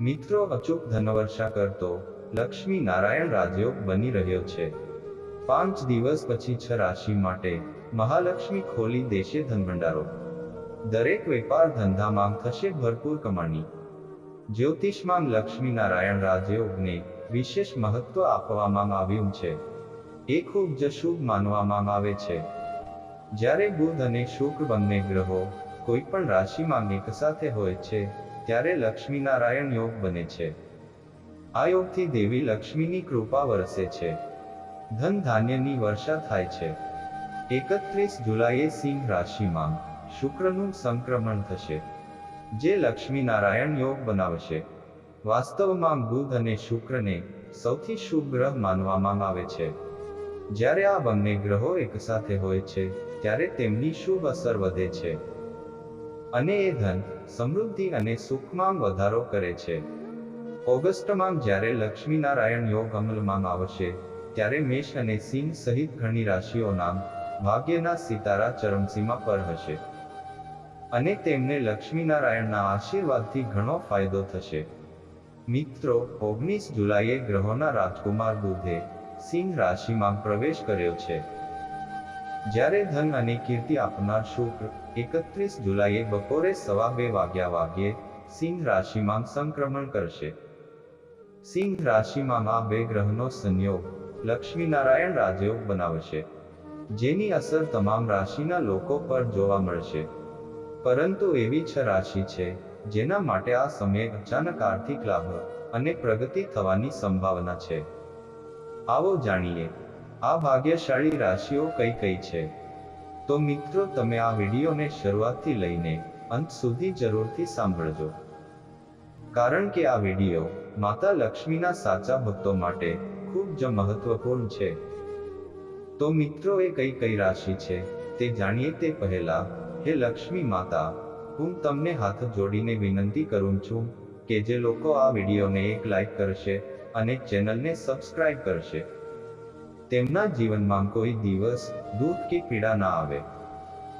મિત્રો અચૂક ધનવર્ષા કરતો લક્ષ્મી નારાયણ રાજયોગ બની રહ્યો છે. પાંચ દિવસ પછી છ રાશિ માટે મહાલક્ષ્મી ખોલી દેશે ધનભંડારો. દરેક વેપાર ધંધામાં થશે ભરપૂર કમાણી. જ્યોતિષમાં લક્ષ્મી નારાયણ રાજયોગને વિશેષ મહત્વ આપવામાં આવ્યું છે. એ ખૂબ જ શુભ માનવામાં આવે છે. જ્યારે બુધ અને શુક્ર બંને ગ્રહો કોઈ પણ રાશિમાં એક સાથે હોય છે ત્યારે લક્ષ્મી નારાયણ યોગ બને છે. આ યોગથી દેવી લક્ષ્મીની કૃપા વરસે છે. ધન ધાન્યની વર્ષા થાય છે. એકત્રીસ જુલાઈએ સિંહ રાશિમાં શુક્રનું સંક્રમણ થશે. જે લક્ષ્મી નારાયણ યોગ બનાવશે. વાસ્તવમાં બુધ અને શુક્રને સૌથી શુભ ગ્રહ માનવામાં આવે છે. જ્યારે આ બંને ગ્રહો એકસાથે હોય છે, ત્યારે તેમની શુભ અસર વધે છે. અને એ ધન સમૃદ્ધિ અને સુખમાં વધારો કરે છે. ઓગસ્ટમાં જ્યારે લક્ષ્મીનારાયણ યોગ અમલમાં આવશે, ત્યારે મેષ અને સિંહ સહિત ઘણી રાશિઓના ભાગ્યના સિતારા ચરમસીમા પર હશે. અને તેમને લક્ષ્મીનારાયણના આશીર્વાદથી ઘણો ફાયદો થશે. મિત્રો, ઓગણીસ જુલાઈએ ગ્રહોના રાજકુમાર બુધે સિંહ રાશિમાં પ્રવેશ કર્યો છે. જ્યારે ધન અને કીર્તિ આપનાર શુક્ર એકત્રીસ જુલાઈએ બપોરે સવા બે વાગ્યા વાગ્યે સિંહ રાશિમાં સંક્રમણ કરશે. સિંહ રાશિમાં આ બે ગ્રહનો સંયોગ લક્ષ્મીનારાયણ રાજયોગ બનાવશે, જેની અસર તમામ રાશિના લોકો પર જોવા મળશે. પરંતુ એવી છ રાશિ છે, જેના માટે આ સમયે અચાનક આર્થિક લાભ અને પ્રગતિ થવાની સંભાવના છે. આવો જાણીએ આ ભાગ્યશાળી રાશિઓ કઈ કઈ છે? તો મિત્રો, તમે આ વિડીયોને શરૂઆતથી લઈને અંત સુધી જરૂરથી સાંભળજો. કારણ કે આ વીડિયો માતા લક્ષ્મીના સાચા ભક્તો માટે ખૂબ જ મહત્વપૂર્ણ છે. તો મિત્રો, એ કઈ કઈ રાશિ છે તે જાણીએ તે પહેલા, હે લક્ષ્મી માતા, હું તમને હાથ જોડીને વિનંતી કરું છું કે જે લોકો આ વિડીયોને એક લાઈક કરશે અને ચેનલને સબસ્ક્રાઇબ કરશે તેમના જીવનમાં કોઈ દિવસ દુઃખ કે પીડા ના આવે.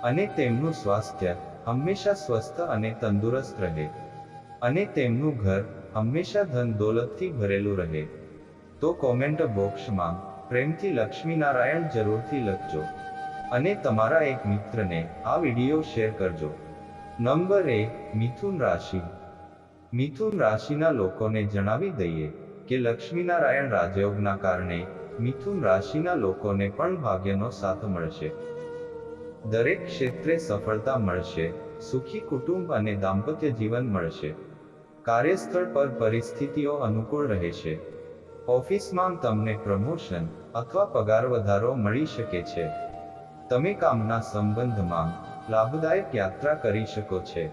અને તેમનું સ્વાસ્થ્ય હંમેશા સ્વસ્થ અને તંદુરસ્ત રહે. અને તેમનું ઘર હંમેશા ધન દોલતથી ભરેલું રહે. તો કોમેન્ટ બોક્સમાં પ્રેમથી લક્ષ્મીનારાયણ જરૂરથી લખજો. અને તમારા એક મિત્રને આ વીડિયો શેર કરજો. નંબર એક મિથુન રાશિ. મિથુન રાશિના લોકોને જણાવી દઈએ કે લક્ષ્મીનારાયણ રાજયોગના કારણે મિથુન રાશિના લોકોને પણ ભાગ્યનો સાથ મળશે. દરેક ક્ષેત્રે સફળતા મળશે, સુખી કુટુંબ અને દાંપત્ય જીવન મળશે. કાર્યસ્થળ પર પરિસ્થિતિઓ અનુકૂળ રહેશે. ઓફિસમાં તમને પ્રમોશન અથવા પગાર વધારો મળી શકે છે. તમે કામના સંબંધમાં લાભદાયક યાત્રા કરી શકો છો.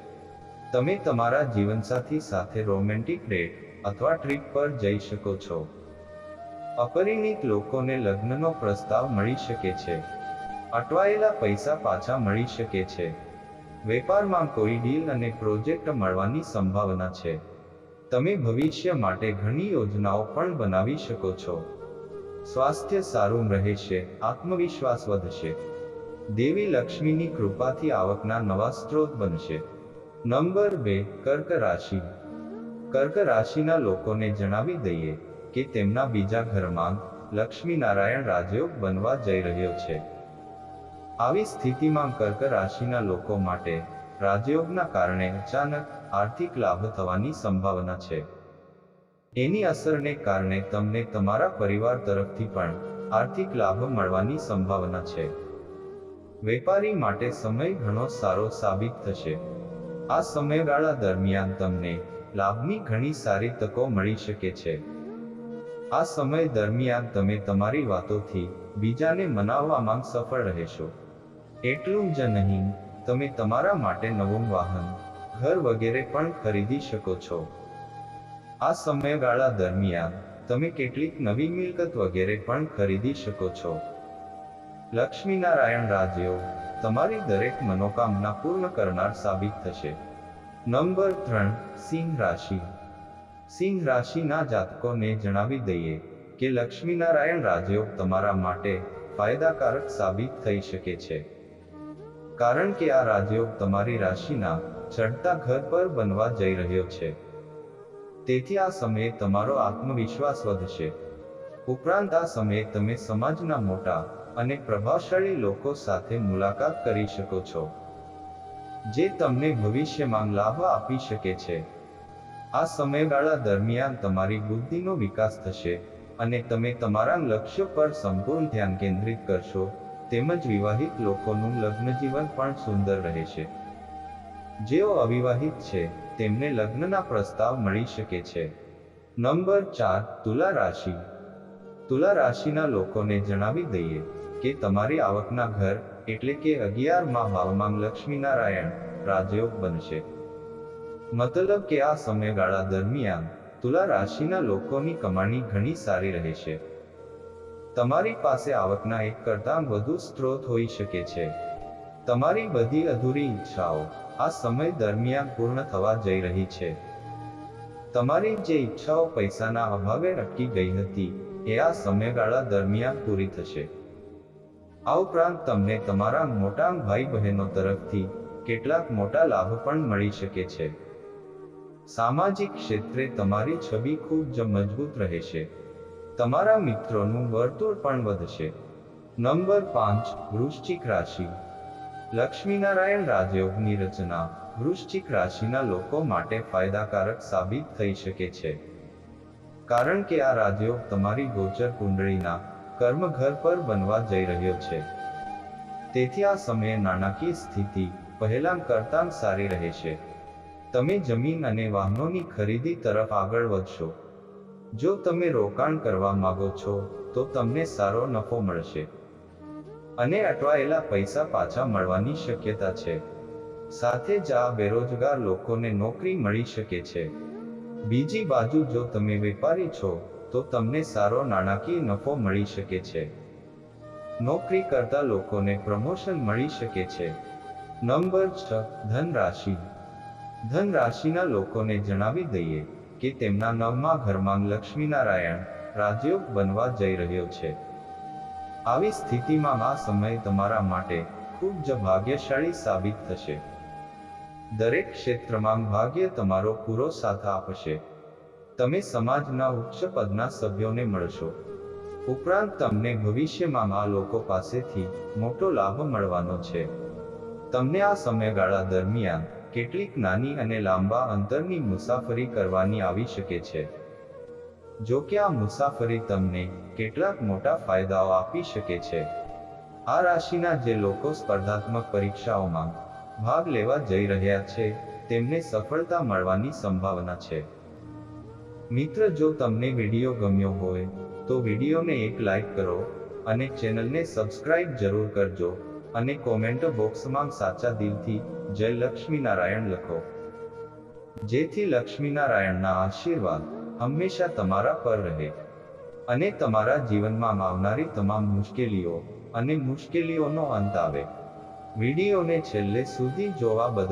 તમે તમારા જીવનસાથી સાથે રોમેન્ટિક ડેટ અથવા ટ્રીપ પર જઈ શકો છો. અપરિણિત લોકોને લગ્નનો પ્રસ્તાવ મળી શકે છે. અટવાયેલા પૈસા પાછા મળી શકે છે. વેપારમાં કોઈ ડીલ અને પ્રોજેક્ટ મળવાની સંભાવના છે. તમે ભવિષ્ય માટે ઘણી યોજનાઓ પણ બનાવી શકો છો. સ્વાસ્થ્ય સારું રહેશે, આત્મવિશ્વાસ વધશે. દેવી લક્ષ્મીની કૃપાથી આવકના નવા સ્ત્રોત બનશે. નંબર બે, કર્ક રાશિ. કર્ક રાશિના લોકોને જણાવી દઈએ. કે તેમના બીજા ઘરમાં લક્ષ્મી નારાયણ રાજયોગ બનવા જઈ રહ્યો છે. આવી સ્થિતિમાં કર્ક રાશિના લોકો માટે રાજયોગના કારણે અચાનક આર્થિક લાભ થવાની સંભાવના છે. એની અસરને કારણે તમને તમારા પરિવાર તરફથી પણ આર્થિક લાભ મળવાની સંભાવના છે. વેપારી માટે સમય ઘણો સારો સાબિત થશે. આ સમયગાળા દરમિયાન તમને લાભની ઘણી સારી તકો મળી શકે છે. આ સમય દરમિયાન તમે તમારી વાતોથી બીજાને મનાવવામાં સફળ રહેશો. એટલું જ નહીં, તમે તમારા માટે નવું વાહન, ઘર વગેરે પણ ખરીદી શકો છો. આ સમયગાળા દરમિયાન, તમે કેટલીક નવી મિલકત વગેરે પણ ખરીદી શકો છો. લક્ષ્મીનારાયણ રાજ્યો, તમારી દરેક મનોકામના પૂર્ણ કરનાર સાબિત થશે. નંબર ત્રણ, સિંહ રાશિ. સિંહ રાશિના જાતકોને જણાવી દઈએ કે લક્ષ્મીનારાયણ રાજયોગ તમારા માટે ફાયદાકારક સાબિત થઈ શકે છે. કારણ કે આ રાજયોગ તમારી રાશિના ચડતા ઘર પર બનવા જઈ રહ્યો છે. તેથી આ સમયે તમારો આત્મવિશ્વાસ વધશે. ઉપરાંત આ સમયે તમે સમાજના મોટા અને પ્રભાવશાળી લોકો સાથે મુલાકાત કરી શકો છો. જે તમને ભવિષ્યમાં લાભ આપી શકે છે. આ સમયગાળા દરમિયાન તમારી બુદ્ધિનો વિકાસ થશે અને તમે તમારા લક્ષ્ય પર સંપૂર્ણ ધ્યાન કેન્દ્રિત કરશો, તેમજ વિવાહિત લોકોનું લગ્ન જીવન પણ સુંદર રહેશે. જેઓ અવિવાહિત છે, તેમને લગ્નના પ્રસ્તાવ મળી શકે છે. નંબર ચાર, તુલા રાશિ. તુલા રાશિના લોકોને જણાવી દઈએ કે તમારી આવકના ઘર, એટલે કે અગિયારમાં ભાવમાં લક્ષ્મીનારાયણ, રાજયોગ બનશે. મતલબ કે આ સમયગાળા દરમિયાન તુલા રાશિના લોકોની કમાણી ઘણી સારી રહેશે તમારી પાસે આવકના એક કરતાં વધુ સ્ત્રોત હોઈ શકે છે. તમારી બધી અધૂરી ઈચ્છાઓ આ સમય દરમિયાન પૂર્ણ થવા જઈ રહી છે. તમારી જે ઈચ્છાઓ પૈસાના અભાવે અટકી ગઈ હતી, એ આ સમયગાળા દરમિયાન પૂરી થશે. આ ઉપરાંત તમને તમારા મોટા ભાઈ બહેનો તરફથી કેટલાક મોટા લાભ પણ મળી શકે છે. સામાજિક ક્ષેત્રે તમારી છબી ખૂબ જ મજબૂત રહેશે. તમારા મિત્રોનું વર્તુળ પણ વધશે. નંબર પાંચ, વૃશ્ચિક રાશિ. લક્ષ્મીનારાયણ રાજયોગની રચના. વૃશ્ચિક રાશિના લોકો માટે ફાયદાકારક સાબિત થઈ શકે છે. કારણ કે આ રાજયોગ તમારી ગોચર કુંડળીના કર્મઘર પર બનવા જઈ રહ્યો છે. તેથી આ સમયે નાણાકીય સ્થિતિ પહેલાં કરતાં સારી રહેશે. તમે જમીન અને વાહનોની ખરીદી તરફ આગળ વધશો. જો તમે રોકાણ કરવા માંગો છો, તો તમને સારો નફો મળશે. અને અટવાયેલા પૈસા પાછા મળવાની શક્યતા છે. સાથે જ આ બેરોજગાર લોકોને નોકરી મળી શકે છે. બીજી બાજુ જો તમે વેપારી છો, તો તમને સારો નાણાકીય નફો મળી શકે છે. નોકરી કરતા લોકોને પ્રમોશન મળી શકે છે. નંબર છ ધન રાશિ ધન રાશિના લોકોને જણાવી દઈએ કે તેમના નવમા ઘરમાં લક્ષ્મીનારાયણ રાજયોગ બનવા જઈ રહ્યો છે. આવી સ્થિતિમાં આ સમય તમારા માટે ખૂબ જ ભાગ્યશાળી સાબિત થશે. દરેક ક્ષેત્રમાં ભાગ્ય તમારો પૂરો સાથ આપશે. તમે સમાજના ઉચ્ચ પદના સભ્યોને મળશો. ઉપરાંત તમને ભવિષ્યમાં આ લોકો પાસેથી મોટો લાભ મળવાનો છે. તમને આ સમયગાળા દરમિયાન કેટલીક નાની અને લાંબા અંતરની મુસાફરી કરવાની આવી શકે છે. જો કે આ મુસાફરી તમને કેટલાક મોટા ફાયદાઓ આપી શકે છે. આ રાશિના જે લોકો સ્પર્ધાત્મક પરીક્ષાઓમાં ભાગ લેવા જઈ રહ્યા છે, તેમને સફળતા મળવાની સંભાવના છે. મિત્ર, જો તમને વીડિયો ગમ્યો હોય, તો વિડીયોને એક લાઈક કરો અને ચેનલને સબસ્ક્રાઇબ જરૂર કરજો અને કોમેન્ટ બોક્સમાં સાચા દિલથી જય લક્ષ્મીનારાયણ લખો. જેથી લક્ષ્મીનારાયણના આશીર્વાદ હંમેશા તમારા પર રહે અને તમારા જીવનમાં આવનારી તમામ મુશ્કેલીઓ અને મુશ્કેલીઓનો અંત આવે. વિડીયોને છેલ્લે સુધી જોવા બદલ